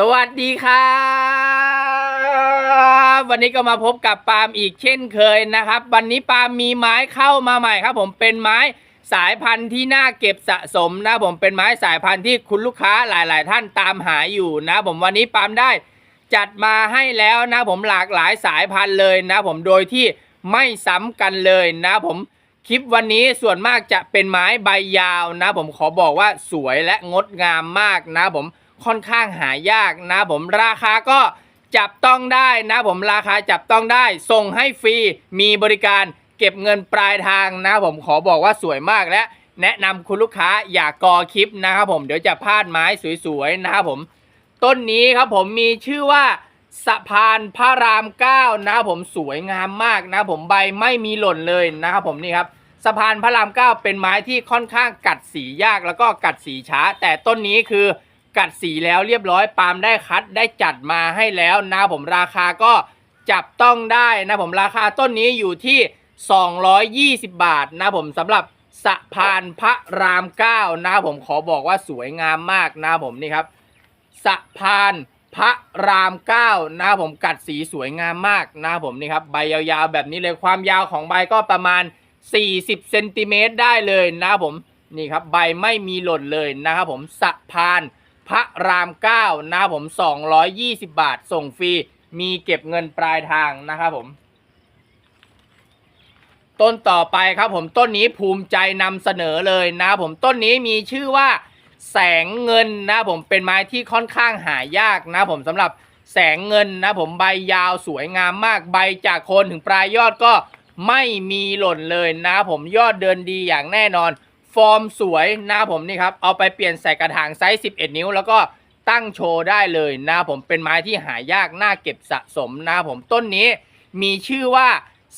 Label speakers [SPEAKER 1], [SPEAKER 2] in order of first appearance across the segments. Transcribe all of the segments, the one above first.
[SPEAKER 1] สวัสดีครับวันนี้ก็มาพบกับปาล์มอีกเช่นเคยนะครับ วันนี้ปาล์มมีไม้เข้ามาใหม่ครับ ผมเป็นไม้สายพันธุ์ที่น่าเก็บสะสมนะผมเป็นไม้สายพันธุ์ที่คุณลูกค้าหลาย ๆ ท่านตามหาอยู่นะ ผมวันนี้ปาล์มได้จัดมาให้แล้วนะ ผมหลากหลายสายพันธุ์เลยนะ ผมโดยที่ไม่ซ้ำกันเลยนะ ผมคลิปวันนี้ส่วนมากจะเป็นไม้ใบยาวนะ ผมขอบอกว่าสวยและงดงามมากนะผม ค่อนข้างหายากนะผมราคาก็จับต้องได้นะผมราคาจับต้องได้ ส่งให้ฟรีมีบริการเก็บเงินปลายทางนะผมขอบอกว่าสวยมากและแนะนำคุณลูกค้าอย่ากกอคลิปนะครับผมเดี๋ยวจะพลาดไม้สวยๆนะครับผมต้นนี้ครับผมมีชื่อว่าสะพานพระรามเก้านะครับผมสวยงามมากนะผมใบไม่มีหล่นเลยนะครับผมนี่ครับสะพานพระรามเก้าเป็นไม้ที่ค่อนข้างกัดสียากแล้วก็กัดสีช้า แต่ต้นนี้คือ กัดสีแล้วเรียบร้อยปาล์มได้คัดได้จัดมาให้แล้วนะผมราคาก็จับต้องได้นะผมราคาต้นนี้อยู่ที่ 220 บาทนะผมสำหรับสะพานพระรามเก้านะผมขอบอกว่าสวยงามมากนะผมนี่ครับสะพานพระรามเก้านะผมกัดสีสวยงามมากนะผมนี่ครับใบยาวๆแบบนี้เลยความยาวของใบก็ประมาณ 40เซนติเมตรได้เลยนะผมนี่ครับใบไม่มีหล่นเลยนะครับผมสะพาน พระรามเก้านะครับผม220บาทส่งฟรีมีเก็บเงินปลายทางนะครับผม ต้นต่อไปครับผมต้นนี้ภูมิใจนำเสนอเลยนะผมต้นนี้มีชื่อว่าแสงเงินนะผมเป็นไม้ที่ค่อนข้างหายากนะผมสำหรับแสงเงินนะผมใบยาวสวยงามมากใบจากโคนถึงปลายยอดก็ไม่มีหล่นเลยนะผมยอดเดินดีอย่างแน่นอน ฟอร์มสวยหนะครับผมนี่ครับ เอาไปเปลี่ยนใส่กระถางไซส์ 11 นิ้ว แล้วก็ตั้งโชว์ได้เลยหนะครับผมเป็นไม้ที่หายากน่าเก็บสะสมหนะครับผมต้นนี้ มีชื่อว่า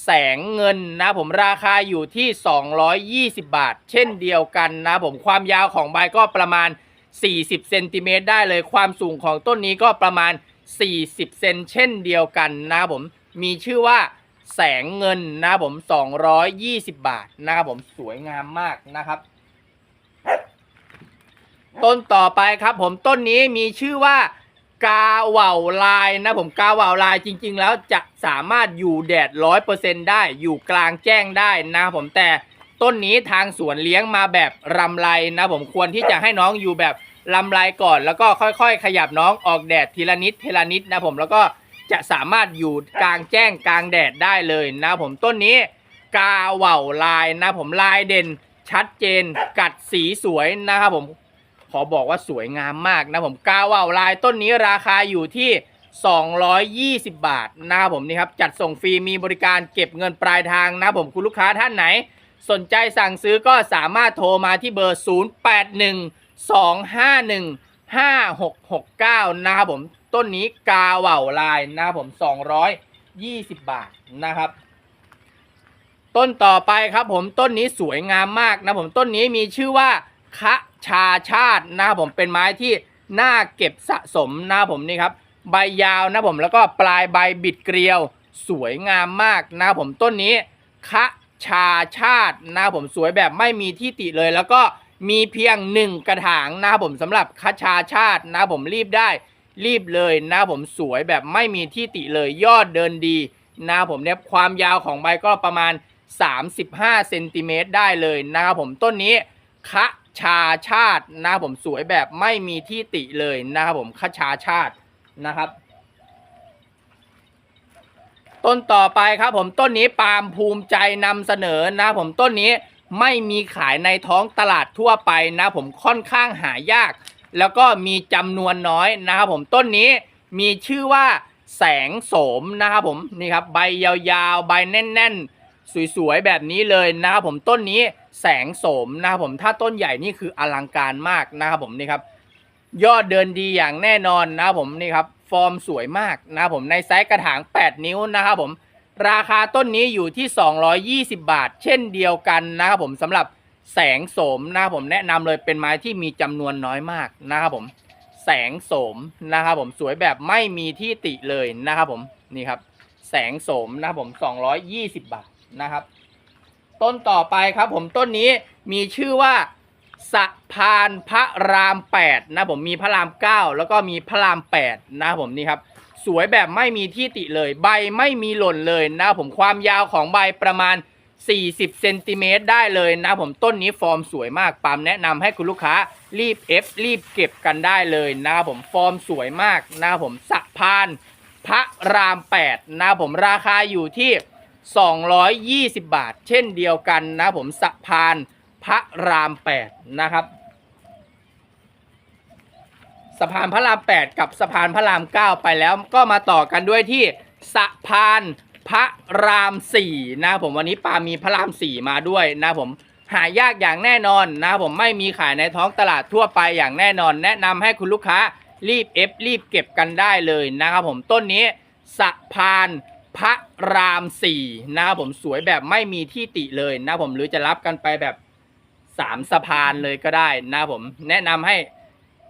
[SPEAKER 1] แสงเงินนะผมราคาอยู่ที่ 220 บาท เช่นเดียวกันนะผมความยาวของใบก็ประมาณ 40 เซนติเมตรได้เลยความสูงของต้นนี้ก็ประมาณ 40 เซนเช่นเดียวกันนะผมมีชื่อว่า แสงเงินนะครับผม220บาทนะครับผมสวยงามมากนะครับ ต้นต่อไปครับ ผมต้นนี้มีชื่อว่ากาเหว่าลายนะผมกาเหว่าลายจริง ๆ แล้วจะสามารถอยู่แดดร้อยเปอร์เซ็นได้อยู่กลางแจ้งได้นะครับผมแต่ต้นนี้ทางสวนเลี้ยงมาแบบรำไรนะผมควรที่จะให้น้องอยู่แบบลำไรก่อนแล้วก็ค่อยๆ ขยับน้องออกแดดทีละนิดทีละนิดนะผมแล้วก็ จะสามารถอยู่กลางแจ้งกลางแดดได้เลยนะผมต้นนี้กาเหว่าลายนะผมลายเด่นชัดเจนกัดสีสวยนะครับผมขอบอกว่าสวยงามมากนะผมกาหว่าวลายต้นนี้ราคาอยู่ที่ 220 บาทนะครับผมนี่ครับจัดส่งฟรีมีบริการเก็บเงินปลายทางนะผมคุณลูกค้าท่านไหน สนใจสั่งซื้อก็สามารถโทรมาที่เบอร์ 0812515669 นะครับผม ต้นนี้กาเว่าลายนะครับผม220บาทนะครับ ต้นต่อไปครับผมต้นนี้สวยงามมากนะผมต้นนี้มีชื่อว่าคะชาชาตินะครับผมเป็นไม้ที่น่าเก็บสะสมนะครับผมนี่ครับใบยาวนะผมแล้วก็ปลายใบบิดเกลียว สวยงามมากนะครับผมต้นนี้คะชาชาตินะครับผมสวยแบบไม่มีที่ติเลย แล้วก็มีเพียงหนึ่งกระถางนะครับผมสำหรับคะชาชาตินะครับผมรีบได้ รีบเลยหนะครับผมสวยแบบไม่มีที่ติเลยยอดเดินดี หนะครับผมเนี่ยความยาวของใบก็ประมาณ 35เซนติเมตรได้เลยนะครับผมต้นนี้คะชาชาตินะครับผมสวยแบบไม่มีที่ติเลยนะครับผมคะชาชาตินะครับ ต้นต่อไปครับผมต้นนี้ปาล์มภูมิใจนำเสนอนะผมต้นนี้ไม่มีขายในท้องตลาดทั่วไปนะผมค่อนข้างหายาก แล้วก็มีจำนวนน้อยนะครับผมต้นนี้มีชื่อว่าแสงโสมนะครับผมนี่ครับใบยาวๆ ใบแน่น ๆ สวยๆ แบบนี้เลยนะครับผมต้นนี้แสงโสมนะครับผมถ้าต้นใหญ่นี่คืออลังการมากนะครับผมนี่ครับยอดเดินดีอย่างแน่นอนนะครับผมนี่ครับฟอร์มสวยมากนะครับผมในไซส์กระถาง 8 นิ้วนะครับผมราคาต้นนี้อยู่ที่ 220 บาท เช่นเดียวกันนะครับผมสำหรับ แสงโสมนะครับผมแนะนำเลยเป็นไม้ที่มีจำนวนน้อยมากนะครับผม แสงโสมนะครับผมสวยแบบไม่มีที่ติเลยนะครับผมนี่ครับ แสงโสมนะครับผม 220 บาทนะครับ ต้นต่อไปครับผมต้นนี้มีชื่อว่าสะพานพระราม8นะผมมีพระราม9แล้วก็มีพระราม8นะผมนี่ครับ สวยแบบไม่มีที่ติเลย ใบไม่มีหล่นเลยนะผมความยาวของใบประมาณ 40เซนติเมตรได้เลยนะผมต้นนี้ฟอร์มสวยมากปามแนะนำให้คุณลูกค้ารีบเอฟรีบเก็บกันได้เลยนะครับผมฟอร์มสวยมากนะผมสะพานพระราม8นะผมราคาอยู่ที่ 220 บาท เช่นเดียวกันนะผมสะพานพระราม8นะครับสะพานพระราม 8 กับสะพานพระราม 9 ไปแล้วก็มาต่อกันด้วยที่สะพาน พระราม4นะผมวันนี้ปามีพระราม4มาด้วยนะผมหายากอย่างแน่นอนนะผมไม่มีขายในท้องตลาดทั่วไปอย่างแน่นอน แนะนำให้คุณลูกค้ารีบเอฟรีบเก็บกันได้เลยนะครับผมต้นนี้สะพานพระราม4นะครับผมสวยแบบไม่มีที่ติเลยนะผมหรือจะรับกันไปแบบสามสะพานเลยก็ได้นะผมแนะนำให้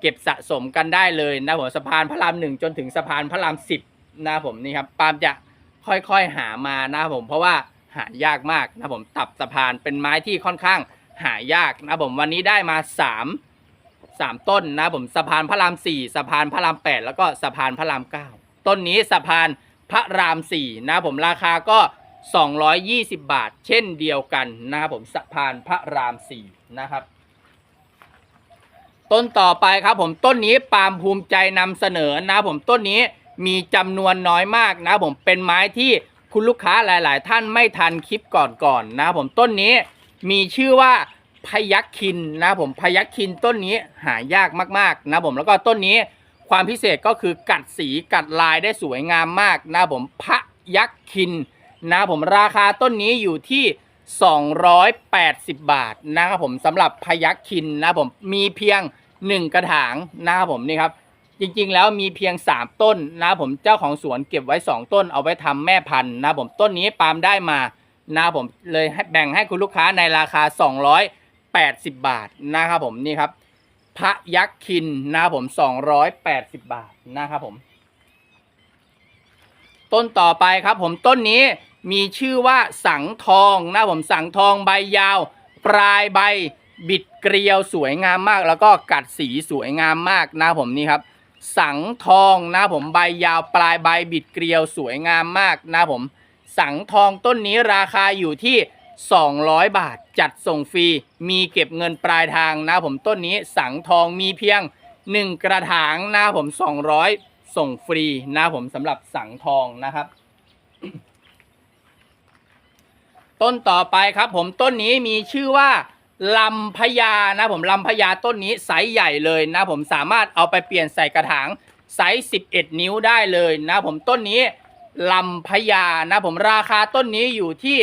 [SPEAKER 1] เก็บสะสมกันได้เลยนะผมสะพานพระรามหนึ่งจนถึงสะพานพระรามสิบนะผมนี่ครับปามจะ ค่อยๆหามานะผมเพราะว่าหายากมากนะผมตับสะพานเป็นไม้ที่ค่อนข้างหายากนะผมวันนี้ได้มาสามสามต้นนะผมสะพานพระรามสี่สะพานพระรามแปดแล้วก็สะพานพระรามเก้าต้นนี้สะพานพระรามสี่นะผมราคาก็ 220 บาท เช่นเดียวกันนะครับผมสะพานพระรามสี่นะครับ ต้นต่อไปครับผมต้นนี้ปาล์มภูมิใจนำเสนอนะครับผมต้นนี้ มีจำนวนน้อยมากนะผมเป็นไม้ที่คุณลูกค้าหลาย ๆ ท่านไม่ทันคลิปก่อนๆนะผมต้นนี้มีชื่อว่าพยัคฆ์คินนะผมพยัคฆ์คินต้นนี้หายากมากๆนะผมแล้วก็ต้นนี้ความพิเศษก็คือกัดสีกัดลายได้สวยงามมากนะผมพยัคฆ์คินนะผมราคาต้นนี้อยู่ที่ 280 บาทนะครับผมสำหรับพยัคฆ์คินนะผมมีเพียง 1 กระถางนะครับผมนี่ครับ จริงๆ แล้วมีเพียง 3 ต้นนะผมเจ้าของสวนเก็บไว้ 2 ต้นเอาไว้ทำแม่พันธุ์นะผมต้นนี้ปาล์มได้มานะผมเลยให้แบ่งให้คุณลูกค้าในราคา 280 บาทนะครับผมนี่ครับพระยัคฆ์คินนะครับผม 280 บาทนะครับผม ต้นต่อไปครับผมต้นนี้มีชื่อว่าสังทองนะผมสังทองใบยาว ปลายใบบิดเกลียวสวยงามมาก แล้วก็กัดสีสวยงามมากนะผมนี่ครับ สังทองนะผมใบยาวปลายใบบิดเกลียวสวยงามมากนะผม สังทองต้นนี้ราคาอยู่ที่ 200 บาทจัดส่งฟรี มีเก็บเงินปลายทางนะผมต้นนี้สังทองมีเพียง 1 กระถางนะผม 200 ส่งฟรีนะผมสำหรับสังทองนะครับ ต้นต่อไปครับผมต้นนี้มีชื่อว่า ลำพญานะผมลำพญาต้นนี้ไซส์ใหญ่เลยนะผมสามารถเอาไปเปลี่ยนใส่กระถางไซส์ 11 นิ้วได้เลยนะผมต้นนี้ลำพญานะผมราคาต้นนี้อยู่ที่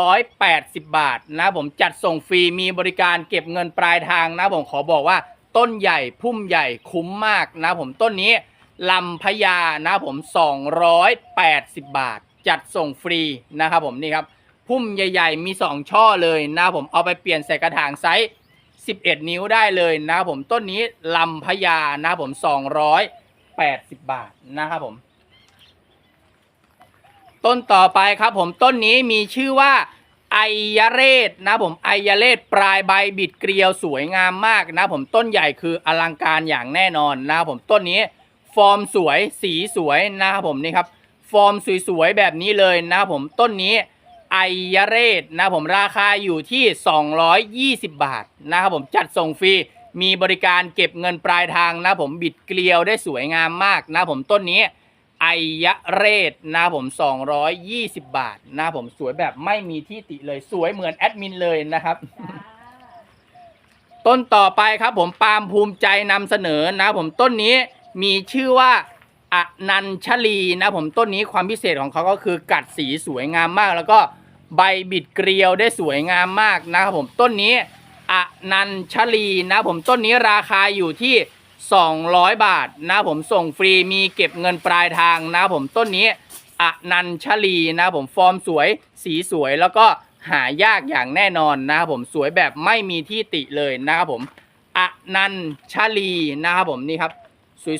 [SPEAKER 1] 280 บาทนะผมจัดส่งฟรีมีบริการเก็บเงินปลายทางนะผมขอบอกว่าต้นใหญ่พุ่มใหญ่คุ้มมากนะผมต้นนี้ลำพญานะผม 280 บาท จัดส่งฟรีนะครับผมนี่ครับ พุ่มใหญ่ ๆ มี 2 ช่อเลยนะผมเอาไปเปลี่ยนใส่กระถางไซส์11 นิ้วได้เลยนะผมต้นนี้ลำพญานะผม 280 บาทนะครับผม ต้นต่อไปครับผมต้นนี้มีชื่อว่าไอยาเรศนะผมไอยาเรศปลายใบบิดเกลียวสวยงามมากนะผมต้นใหญ่คืออลังการอย่างแน่นอนนะครับผมต้นนี้ฟอร์มสวยสีสวยนะครับผมนี่ครับ ฟอร์มสวยๆแบบนี้เลยนะผมต้นนี้ ไอยเรศนะผมราคาอยู่ที่ 220 บาทนะครับผมจัดส่งฟรีมีบริการเก็บเงินปลายทางนะผมบิดเกลียวได้สวยงามมากนะผมต้นนี้ไอยะเรศนะผม 220 บาทนะผมสวยแบบไม่มีที่ติเลยสวยเหมือนแอดมินเลยนะครับ ต้นต่อไปครับผมปาล์มภูมิใจนำเสนอนะผมต้นนี้มีชื่อว่าอนันชลีนะผมต้นนี้ความพิเศษของเขาก็คือกัดสีสวยงามมากแล้วก็ ใบบิดเกลียวได้สวยงามมากนะครับผมต้นนี้อนันชลีนะผมต้นนี้ราคาอยู่ที่ 200 บาทนะผมส่งฟรีมีเก็บเงินปลายทางนะผมต้นนี้อนันชลีนะผมฟอร์มสวยสีสวยแล้วก็หายากอย่างแน่นอนนะครับผมสวยแบบไม่มีที่ติเลยนะครับผมอนันชลีนะครับผมนี่ครับ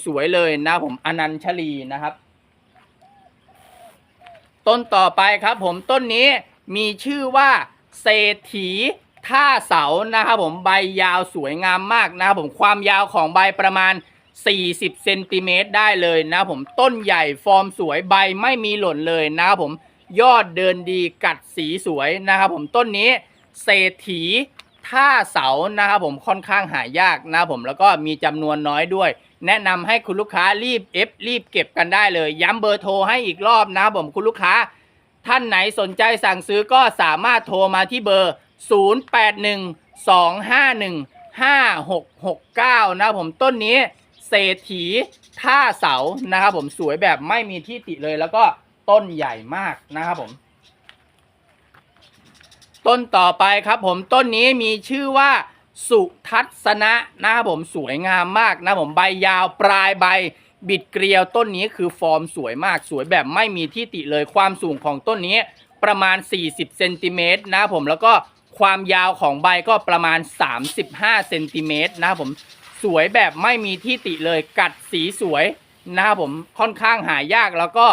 [SPEAKER 1] สวยๆเลยนะผมอนันชลีนะครับ ต้นต่อไปครับผมต้นนี้ มีชื่อว่าเศรษฐีท่าเสานะครับผมใบยาวสวยงามมากนะครับผมความยาวของใบประมาณ 40เซนติเมตรได้เลยนะครับผมต้นใหญ่ฟอร์มสวยใบไม่มีหล่นเลยนะครับผมยอดเดินดีกัดสีสวยนะครับผมต้นนี้เศรษฐีท่าเสานะครับผมค่อนข้างหายากนะครับผมแล้วก็มีจำนวนน้อยด้วย แนะนำให้คุณลูกค้ารีบเอฟรีบเก็บกันได้เลย ย้ำเบอร์โทรให้อีกรอบนะครับผมคุณลูกค้า ท่านไหนสนใจสั่งซื้อก็สามารถโทรมาที่เบอร์ 0812515669 นะผมต้นนี้เศรษฐีท่าเสานะครับผมสวยแบบไม่มีที่ติเลยแล้วก็ต้นใหญ่มากนะครับผม ต้นต่อไปครับผมต้นนี้มีชื่อว่าสุทัศนะนะครับผมสวยงามมากนะผมใบยาวปลายใบ บิดเกลียวต้นนี้คือฟอร์มสวยมากสวยแบบไม่มีที่ติเลยความสูงของต้นนี้ประมาณ 40เซนติเมตรนะผมแล้วก็ความยาวของใบก็ประมาณ 35เซนติเมตรนะผมสวยแบบไม่มีที่ติเลยกัดสีสวยนะครับผมค่อนข้างหายากแล้วก็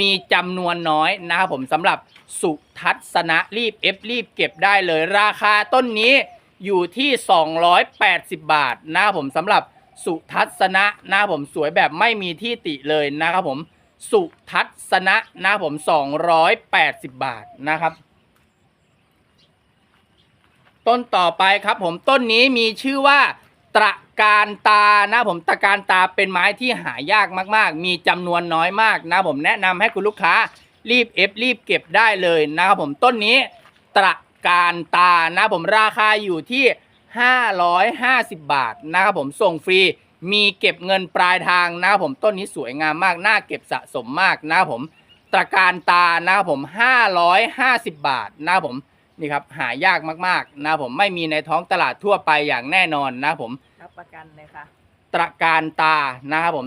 [SPEAKER 1] มีจำนวนน้อยนะครับผมสำหรับสุทัศนะรีบเอฟรีบเก็บได้เลย ราคาต้นนี้อยู่ที่ 280 บาทนะครับผมสำหรับ สุทัศนะนะครับผมสวยแบบไม่มีที่ติเลยนะครับผมสุทัศนะนะครับผม280บาทนะครับ ต้นต่อไปครับผมต้นนี้มีชื่อว่าตะการตานะผมตะการตาเป็นไม้ที่หายากมาก ๆ มีจำนวนน้อยมากนะผมแนะนำให้คุณลูกค้ารีบเอฟรีบเก็บได้เลยนะครับผมต้นนี้ตะการตานะผมราคาอยู่ที่ 550 บาทนะครับผมส่งฟรีมีเก็บเงินปลายทางนะครับผมต้นนี้สวยงามมากน่าเก็บสะสมมากนะครับผมตระการตานะครับผม 550 บาทนะครับผมนี่ครับหายากมากๆนะครับผมไม่มีในท้องตลาดทั่วไปอย่างแน่นอนนะครับผม
[SPEAKER 2] รับประกันเลยค่ะ
[SPEAKER 1] ตระการตานะครับผม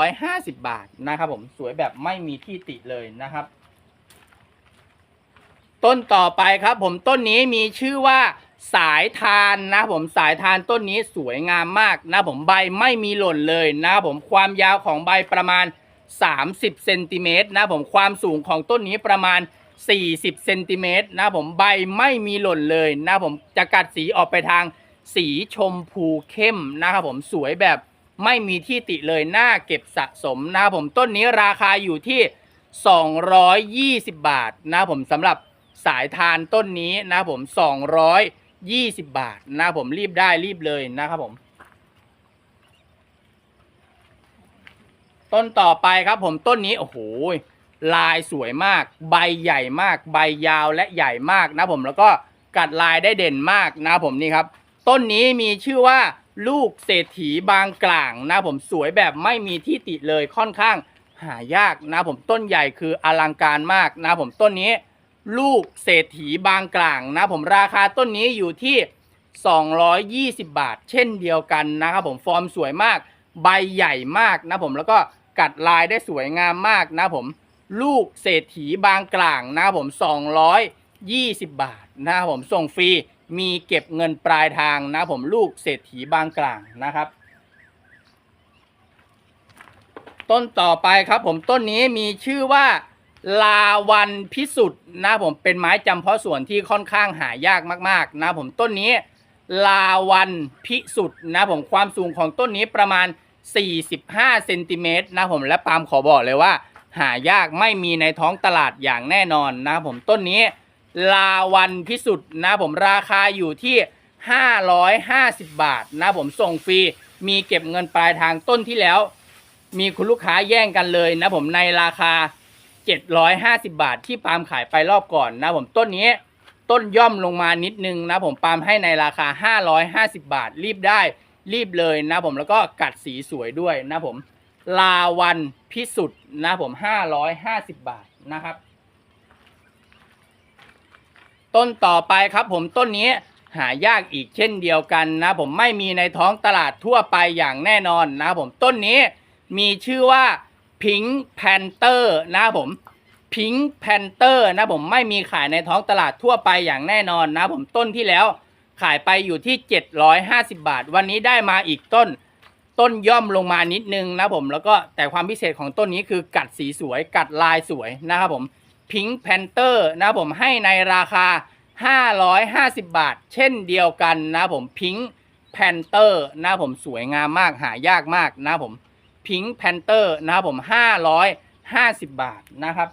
[SPEAKER 1] 550 บาทนะครับผมสวยแบบไม่มีที่ติเลยนะครับ ต้นต่อไปครับผมต้นนี้มีชื่อว่า สายทานนะผมสายทานต้นนี้สวยงามมากนะผมใบไม่มีหล่นเลยนะผมความยาวของใบประมาณ 30เซนติเมตรนะผมความสูงของต้นนี้ประมาณ 40เซนติเมตรนะผมใบไม่มีหล่นเลยนะผมจะกัดสีออกไปทางสีชมพูเข้มนะครับผมสวยแบบไม่มีที่ติเลยน่าเก็บสะสมนะผมต้นนี้ราคาอยู่ที่ 220 บาทนะผมสำหรับสายทานต้นนี้นะผม 220 ยี่สิบาทนะครับผมรีบได้รีบเลยนะครับผม ต้นต่อไปครับผมต้นนี้โอ้โหลายสวยมาก ใบใหญ่มาก ใบยาวและใหญ่มากนะผมแล้วก็กัดลายได้เด่นมากนะผมนี่ครับ ต้นนี้มีชื่อว่าลูกเศรษฐีบางกลางนะผมสวยแบบไม่มีที่ติเลยค่อนข้างหายากนะผมต้นใหญ่คืออลังการมากนะผมต้นนี้ ลูกเศรษฐีบางกลางนะผมราคาต้นนี้อยู่ที่ 220 บาท เช่นเดียวกันนะครับผมฟอร์มสวยมาก ใบใหญ่มากนะผมแล้วก็กัดลายได้สวยงามมากนะผมลูกเศรษฐีบางกลางนะครับผม 220 บาทนะครับผมส่งฟรีมีเก็บเงินปลายทางนะผมลูกเศรษฐีบางกลางนะครับ ต้นต่อไปครับผมต้นนี้มีชื่อว่า ลาวันพิสุทธิ์นะผมเป็นไม้จำเพาะส่วนที่ค่อนข้างหายากมากๆนะผมต้นนี้ลาวันพิสุทธิ์นะผมความสูงของต้นนี้ประมาณ 45เซนติเมตรนะผมและปาล์มขอบอกเลยว่า หายากไม่มีในท้องตลาดอย่างแน่นอนนะผมต้นนี้ ลาวันพิสุทธิ์นะผมราคาอยู่ที่ 550 บาทนะผมส่งฟรีมีเก็บเงินปลายทางต้นที่แล้ว มีคุณลูกค้าแย่งกันเลยนะผมในราคา 750 บาทที่ปาล์มขายไปรอบก่อนนะผมต้นนี้ต้นย่อมลงมานิดนึงนะผมปาล์มให้ในราคา 550 บาท รีบได้รีบเลยนะผมแล้วก็กัดสีสวยด้วยนะผมลาวันพิสุทธิ์นะผม 550 บาทนะครับ ต้นต่อไปครับผมต้นนี้หายากอีกเช่นเดียวกันนะผมไม่มีในท้องตลาดทั่วไปอย่างแน่นอนนะผมต้นนี้มีชื่อว่า พิงค์แพนเตอร์นะผมพิงค์แพนเตอร์นะผมไม่มีขายในท้องตลาดทั่วไปอย่างแน่นอนนะผมต้นที่แล้วขายไปอยู่ที่ 750 บาท วันนี้ได้มาอีกต้น ต้นย่อมลงมานิดนึงนะผมแล้วก็แต่ความพิเศษของต้นนี้คือกัดสีสวย กัดลายสวยนะครับผมพิงค์แพนเตอร์นะผมให้ในราคา 550 บาท เช่นเดียวกันนะผมพิงค์แพนเตอร์นะผมสวยงามมากหายากมากนะผม พิงค์แพนเตอร์นะครับผม550บาทนะครับ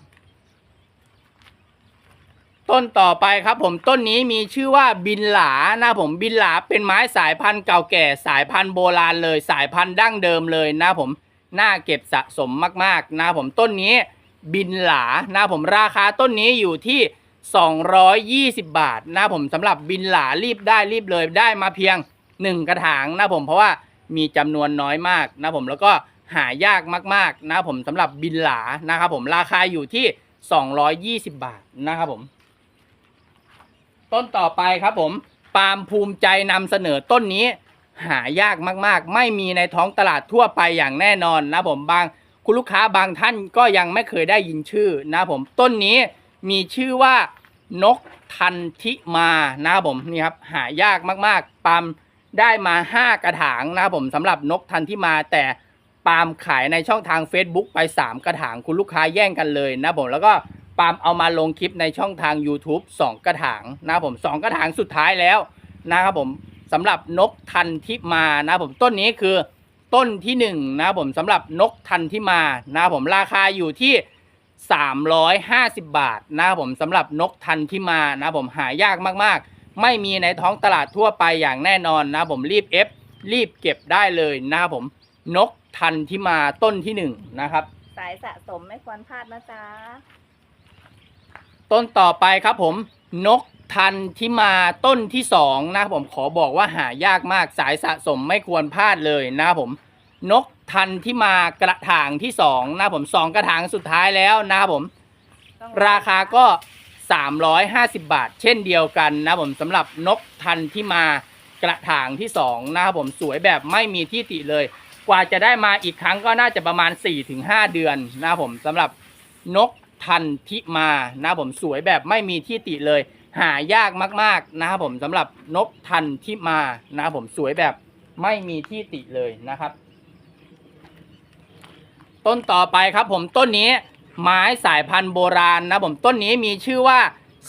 [SPEAKER 1] ต้นต่อไปครับผมต้นนี้มีชื่อว่าบินหลานะผมบินหลาเป็นไม้สายพันธุ์เก่าแก่สายพันธุ์โบราณเลยสายพันธุ์ดั้งเดิมเลยนะผมน่าเก็บสะสมมากๆนะผมต้นนี้บินหลานะผมราคาต้นนี้อยู่ที่ 220 บาทนะผมสำหรับบินหลารีบได้รีบเลยได้มาเพียง 1 กระถางนะผมเพราะว่ามีจำนวนน้อยมากนะผมแล้วก็ หายากมากๆนะผมสำหรับบินหลานะครับผมราคาอยู่ที่ 220 บาทนะครับผม ต้นต่อไปครับผมปาล์มภูมิใจนำเสนอต้นนี้หายากมากๆ ไม่มีในท้องตลาดทั่วไปอย่างแน่นอนนะผมบางคุณลูกค้าบางท่านก็ยังไม่เคยได้ยินชื่อนะผมต้นนี้มีชื่อว่านกทันทิมานะครับผมนี่ครับหายากมากๆปาล์มได้มา 5 กระถางนะครับผมสำหรับนกทันทิมาแต่ ปาล์มขายในช่องทาง Facebook ไป 3 กระถางคุณลูกค้าแย่งกันเลยนะผมแล้วก็ปาล์มเอามาลงคลิปในช่องทาง YouTube 2 กระถางนะผม 2 กระถางสุดท้ายแล้วนะครับผมสำหรับนกทันทิมานะผมต้นนี้คือต้นที่ 1 นะผมสำหรับนกทันทิมานะผมราคาอยู่ที่ 350 บาทนะครับผมสำหรับนกทันทิมานะผมหายากมากๆ ไม่มีในท้องตลาดทั่วไปอย่างแน่นอนนะผมรีบเอฟรีบเก็บได้เลยนะครับผมนก ทันทิมาต้นที่หนึ่งนะครับ
[SPEAKER 2] สายสะสมไม่ควรพลาดนะจ๊ะ
[SPEAKER 1] ต้นต่อไปครับผมนกทันที่มาต้นที่สองนะครับผมขอบอกว่าหายากมากสายสะสมไม่ควรพลาดเลยนะครับผมนกทันที่มากระถางที่สองนะครับผมสองกระถางสุดท้ายแล้วนะครับผม
[SPEAKER 2] ต้อง
[SPEAKER 1] ราคาก็ 350 บาท เช่นเดียวกันนะครับผมสำหรับนกทันที่มากระถางที่สองนะครับผมสวยแบบไม่มีที่ติเลย กว่าจะได้มาอีกครั้งก็น่าจะประมาณ 4-5 เดือนนะผมสำหรับนกทันทิมานะผมสวยแบบไม่มีที่ติเลย หายากมากๆนะครับผมสำหรับนกทันทิมานะครับผมสวยแบบไม่มีที่ติเลยนะครับ ต้นต่อไปครับผมต้นนี้ไม้สายพันธุ์โบราณนะผมต้นนี้มีชื่อว่า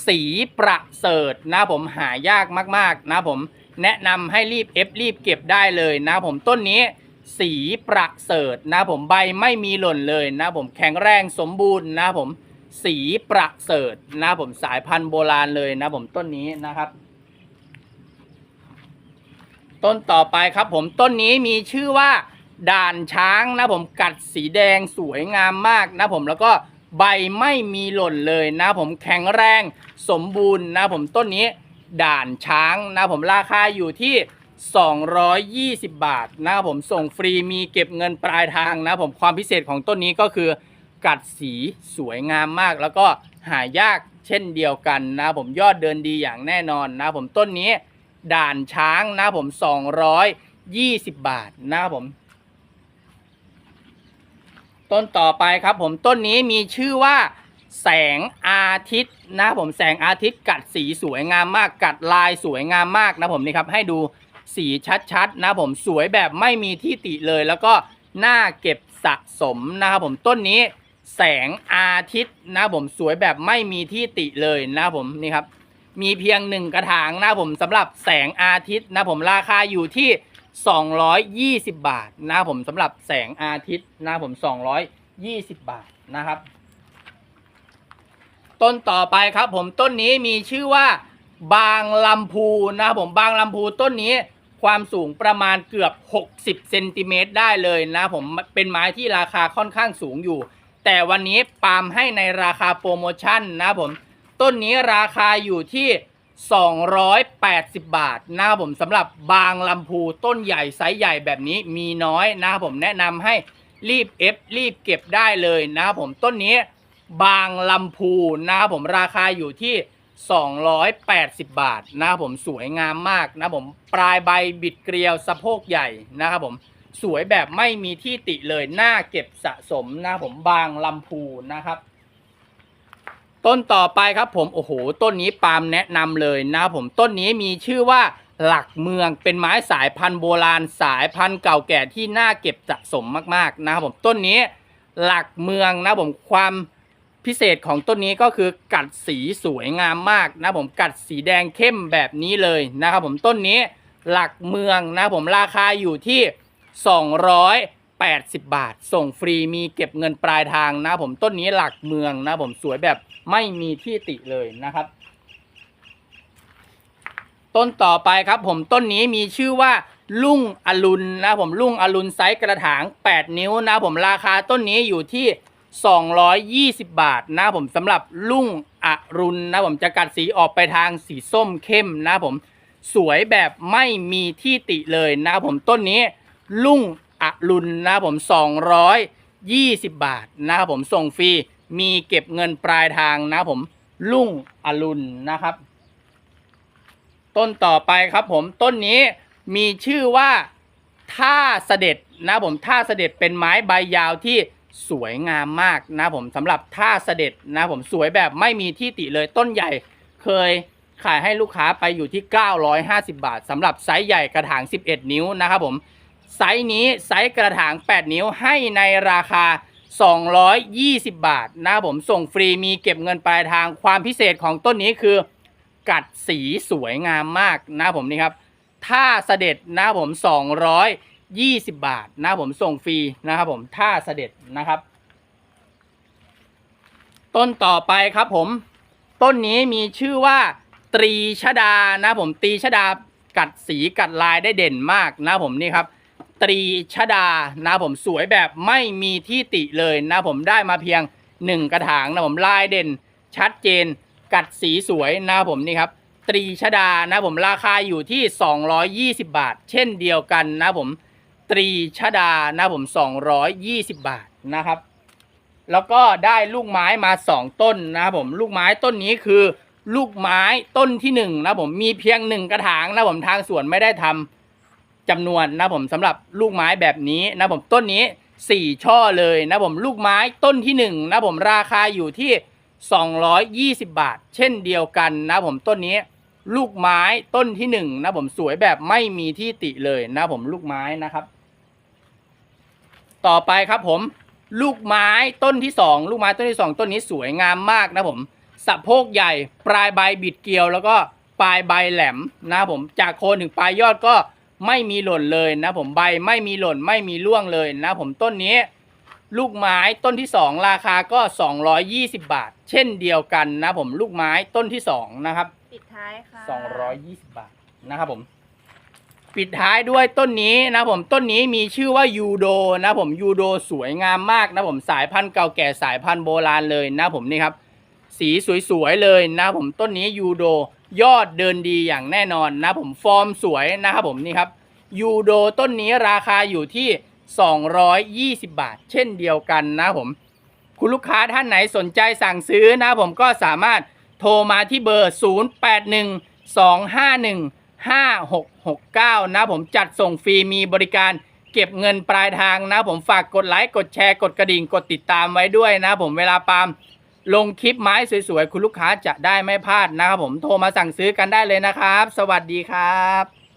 [SPEAKER 1] สีประเสริฐนะผมหายากมากๆนะผมแนะนำให้รีบเอฟรีบเก็บได้เลยนะผมต้นนี้ สีประเสริฐนะผมใบไม่มีหล่นเลยนะผมแข็งแรงสมบูรณ์นะผมสีประเสริฐนะผมสายพันธุ์โบราณเลยนะผมต้นนี้นะครับ ต้นต่อไปครับผมต้นนี้มีชื่อว่าด่านช้างนะผมกัดสีแดงสวยงามมากนะผมแล้วก็ใบไม่มีหล่นเลยนะผมแข็งแรงสมบูรณ์นะผมต้นนี้ด่านช้างนะผมราคาอยู่ที่ 220 บาทนะครับผมส่งฟรีมีเก็บเงินปลายทางนะผมความพิเศษของต้นนี้ก็คือกัดสีสวยงามมาก แล้วก็หายากเช่นเดียวกันนะผมยอดเดินดีอย่างแน่นอนนะผมต้นนี้ด่านช้างนะผม 220 บาทนะครับผม ต้นต่อไปครับผมต้นนี้มีชื่อว่าแสงอาทิตย์นะครับผมแสงอาทิตย์กัดสีสวยงามมาก กัดลายสวยงามมากนะผมนี่ครับให้ดู สีชัดๆนะผมสวยแบบไม่มีที่ติเลย แล้วก็หน่าเก็บสะสมนะครับผมต้นนี้แสงอาทิตย์นะผมสวยแบบไม่มีที่ติเลยนะผมนี่ครับมีเพียงหนึ่งกระถางนะผมสำหรับแสงอาทิตย์นะผมราคาอยู่ที่ 220 บาทนะผมสำหรับแสงอาทิตย์นะผม 220 บาทนะครับ ต้นต่อไปครับผมต้นนี้มีชื่อว่าบางลำพูนะครับผมบางลำพูต้นนี้ ความสูงประมาณเกือบ 60เซนติเมตรได้เลยนะผมเป็นไม้ที่ราคาค่อนข้างสูงอยู่ แต่วันนี้ปาล์มให้ในราคาโปรโมชั่นนะผม ต้นนี้ราคาอยู่ที่ 280 บาทนะครับผมสำหรับบางลำพูต้นใหญ่ไซส์ใหญ่แบบนี้มีน้อยนะครับผมแนะนำให้รีบเอฟรีบเก็บได้เลยนะผมต้นนี้บางลำพูนะครับผมราคาอยู่ที่ 280 บาทนะครับผมสวยงามมากนะครับผมปลายใบบิดเกลียวสะโพกใหญ่นะครับผมสวยแบบไม่มีที่ติเลยน่าเก็บสะสมนะครับผมบางลำพูนะครับ ต้นต่อไปครับผม โอ้โห ต้นนี้ปาล์มแนะนำเลยนะครับผมต้นนี้มีชื่อว่าหลักเมืองเป็นไม้สายพันธุ์โบราณสายพันธุ์เก่าแก่ที่น่าเก็บสะสมมากๆนะครับผมต้นนี้หลักเมืองนะครับผมความ พิเศษของต้นนี้ก็คือกัดสีสวยงามมากนะผมกัดสีแดงเข้มแบบนี้เลยนะครับผมต้นนี้หลักเมืองนะผมราคาอยู่ที่ 280 บาท ส่งฟรีมีเก็บเงินปลายทางนะผมต้นนี้หลักเมืองนะผมสวยแบบไม่มีที่ติเลยนะครับ ต้นต่อไปครับผมต้นนี้มีชื่อว่าลุงอรุณนะผมลุงอรุณไซส์กระถาง 8 นิ้วนะผมราคาต้นนี้อยู่ที่ 220 บาทนะผมสำหรับลุงอรุณนะผมจะกัดสีออกไปทางสีส้มเข้มนะผมสวยแบบไม่มีที่ติเลยนะผมต้นนี้ลุงอรุณนะผม 220 บาทนะครับผมส่งฟรีมีเก็บเงินปลายทางนะผมลุงอรุณนะครับ ต้นต่อไปครับผมต้นนี้มีชื่อว่าท่าเสด็จนะผมท่าเสด็จเป็นไม้ใบยาวที่ สวยงามมากนะผมสำหรับท่าเสด็จนะผมสวยแบบไม่มีที่ติเลยต้นใหญ่เคยขายให้ลูกค้าไปอยู่ที่ 950 บาทสำหรับไซส์ใหญ่กระถาง 11 นิ้วนะครับผมไซส์นี้ไซส์กระถาง 8 นิ้วให้ในราคา 220 บาทนะครับผมส่งฟรีมีเก็บเงินปลายทางความพิเศษของต้นนี้คือ กัดสีสวยงามมากนะผมนี่ครับ ถ้าเสด็จนะผม 20 บาทนะผมส่งฟรีนะครับผมถ้าเสด็จนะครับ ต้นต่อไปครับผม ต้นนี้มีชื่อว่าตรีชดานะผมตรีชดากัดสีกัดลายได้เด่นมากนะผมนี่ครับ ตรีชดานะผมสวยแบบไม่มีที่ติเลยนะผมได้มาเพียงหนึ่งกระถางนะผมลายเด่น ชัดเจน กัดสีสวยนะผมนี่ครับตรีชดานะผมราคาอยู่ที่ 220 บาท เช่นเดียวกันนะผม ตรีชดานะผม 220 บาทนะครับ แล้วก็ได้ลูกไม้มา 2 ต้นนะครับผมลูกไม้ต้นนี้คือลูกไม้ต้นที่ 1 นะผมมีเพียงหนึ่งกระถางนะผมทางสวนไม่ได้ทำจำนวนนะผมสำหรับลูกไม้แบบนี้นะผมต้นนี้ 4 ช่อเลยนะผมลูกไม้ต้นที่ 1 นะผมราคาอยู่ที่ 220 บาท เช่นเดียวกันนะผมต้นนี้ลูกไม้ต้นที่1นะผมสวยแบบไม่มีที่ติเลยนะผมลูกไม้นะครับ ต่อไปครับผม ลูกไม้ต้นที่ 2 ลูกไม้ต้นที่ 2 ต้นนี้สวยงามมากนะผมสะโพกใหญ่ ปลายใบบิดเกลียว แล้วก็ปลายใบแหลมนะผมจากโคนถึงปลายยอดก็ไม่มีหล่นเลยนะผมใบไม่มีหล่นไม่มีร่วงเลยนะผมต้นนี้ ลูกไม้ต้นที่ 2 ราคาก็ 220 บาท เช่นเดียวกันนะผมลูกไม้ต้นที่2นะครับ
[SPEAKER 2] ปิดท้ายค่ะ
[SPEAKER 1] 220 บาทนะครับผม ปิดท้ายด้วยต้นนี้นะผมต้นนี้มีชื่อว่ายูโดนะผมยูโดสวยงามมากนะผมสายพันธุ์เก่าแก่สายพันธุ์โบราณเลยนะผมนี่ครับสีสวยๆเลยนะผมต้นนี้ยูโดยอดเดินดีอย่างแน่นอนนะผมฟอร์มสวยนะครับผมนี่ครับยูโดต้นนี้ราคาอยู่ที่ 220 บาท เช่นเดียวกันนะผม คุณลูกค้าท่านไหนสนใจสั่งซื้อนะผมก็สามารถโทรมาที่เบอร์ 5669 นะผมจัดส่งฟรีมีบริการเก็บเงินปลายทางนะผมฝากกดไลค์กดแชร์กดกระดิ่งกดติดตามไว้ด้วยนะผมเวลาปาล์มลงคลิปไม้สวยๆ คุณลูกค้าจะได้ไม่พลาดนะครับผมโทรมาสั่งซื้อกันได้เลยนะครับ สวัสดีครับ